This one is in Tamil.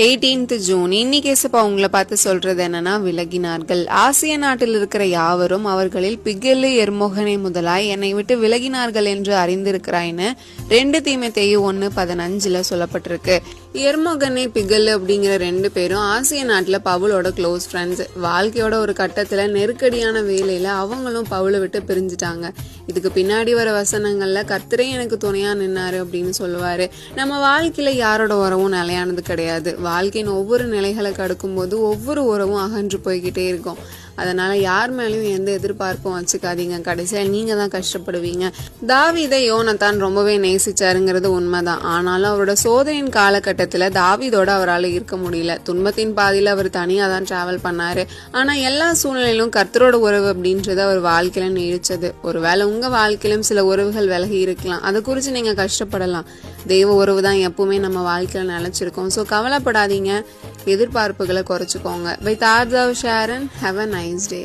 எயிட்டீன்த் ஜூன் இன்னைக்கு ஏசப்பா உங்களை பார்த்து சொல்றது என்னன்னா விலகினார்கள். ஆசிய நாட்டில் இருக்கிற யாவரும் அவர்களில் பிகெல்லு எர்மோகனை முதலாய் என்னை விட்டு விலகினார்கள் என்று அறிந்திருக்கிறாய்ன்னு ரெண்டு தீமைத்தேயு ஒன்னு பதினஞ்சுல சொல்லப்பட்டிருக்கு. எர்மோகனே பிகல்லு அப்படிங்கிற ரெண்டு பேரும் ஆசிய நாட்டில் பவுலோட க்ளோஸ் ஃப்ரெண்ட்ஸ் வாழ்க்கையோட ஒரு கட்டத்தில் நெருக்கடியான வேலையில் அவங்களும் பவுலை விட்டு பிரிஞ்சுட்டாங்க. இதுக்கு பின்னாடி வர வசனங்களில் கர்த்தரே எனக்கு துணையாக நின்னாரு அப்படின்னு சொல்லுவார். நம்ம வாழ்க்கையில் யாரோட உறவும் நிலையானது கிடையாது. வாழ்க்கையின் ஒவ்வொரு நிலைகளை கடக்கும்போது ஒவ்வொரு உறவும் அகன்று போய்கிட்டே இருக்கும். அதனால் யார் மேலேயும் எந்த எதிர்பார்ப்பும் வச்சுக்காதீங்க. கடைசியாக நீங்கள் தான் கஷ்டப்படுவீங்க. தாவிதை யோனத்தான் ரொம்பவே நேசிச்சாருங்கிறது உண்மைதான். ஆனாலும் அவரோட சோதனையின் காலகட்டத்தில் தாவிதோட அவரால் இருக்க முடியல. துன்பத்தின் பாதியில் அவர் தனியாக தான் ட்ராவல் பண்ணார். ஆனால் எல்லா சூழ்நிலையிலும் கர்த்தரோட உறவு அப்படின்றது அவர் வாழ்க்கையில் நீடிச்சது. ஒருவேளை உங்கள் வாழ்க்கையிலும் சில உறவுகள் விலகி இருக்கலாம். அதை குறித்து நீங்கள் கஷ்டப்படலாம். தெய்வ உறவு தான் எப்பவுமே நம்ம வாழ்க்கையில் நிலைச்சிருக்கோம். ஸோ கவலைப்பட கவலைப்படாதீங்க. எதிர்பார்ப்புகளை குறைச்சிக்கோங்க. With Aarthav Sharan have a nice day